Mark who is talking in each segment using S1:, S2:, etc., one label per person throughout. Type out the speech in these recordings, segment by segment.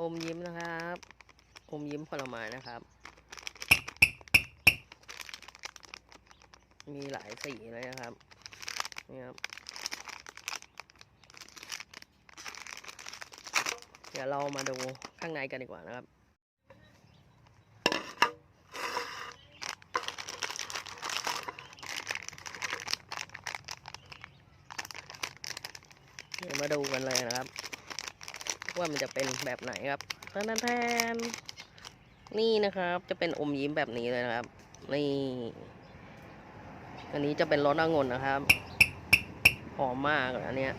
S1: อมยิ้มนะครับ อมยิ้มผลไม้นะครับ มีหลายสีเลยนะครับ นี่ครับ เดี๋ยวเรามาดูข้างในกันดีกว่านะครับเดี๋ยวมาดูกันเลยนะครับ ว่ามันจะเป็นแบบไหนครับแทนแทนนี่นะครับ จะเป็นอมยิ้มแบบนี้เลยนะครับ นี่ อันนี้จะเป็นรสองุ่นนะครับ หอมมากอันเนี้ย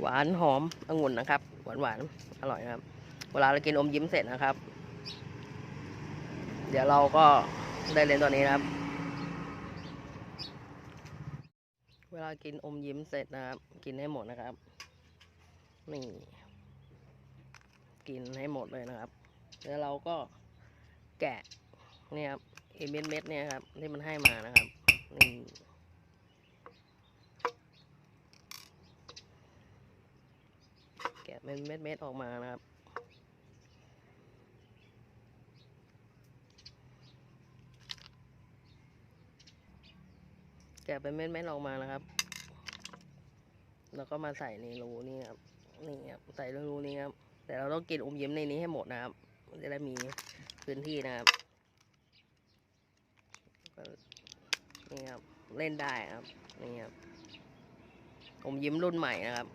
S1: หวานหอมองุ่นนะครับ หวานหวานอร่อยครับ เวลาเรากินอมยิ้มเสร็จนะครับ เดี๋ยวเราก็ได้เล่นตัวนี้นะครับ เวลากินอมยิ้มเสร็จนะครับ กินให้หมดนะครับ นี่ กินให้หมดเลยนะครับ แล้วเราก็แกะเนี่ยครับไอเม็ดเม็ดเนี่ยครับ ที่มันให้มานะครับ นี่แกะเป็นเม็ดเม็ดออกมานะครับะเป็นเม็ดเม็ดๆออกมานะครับ แล้วก็มาใส่ในรูนี่ครับนี่ครับใส่ในรูนี้ครับ แต่เราต้องกินอมยิ้มในนี้ให้หมดนะครับจะได้มีพื้นที่นะครับนี่ครับเล่นได้ครับนี่ครับอมยิ้มรุ่นใหม่นะครับ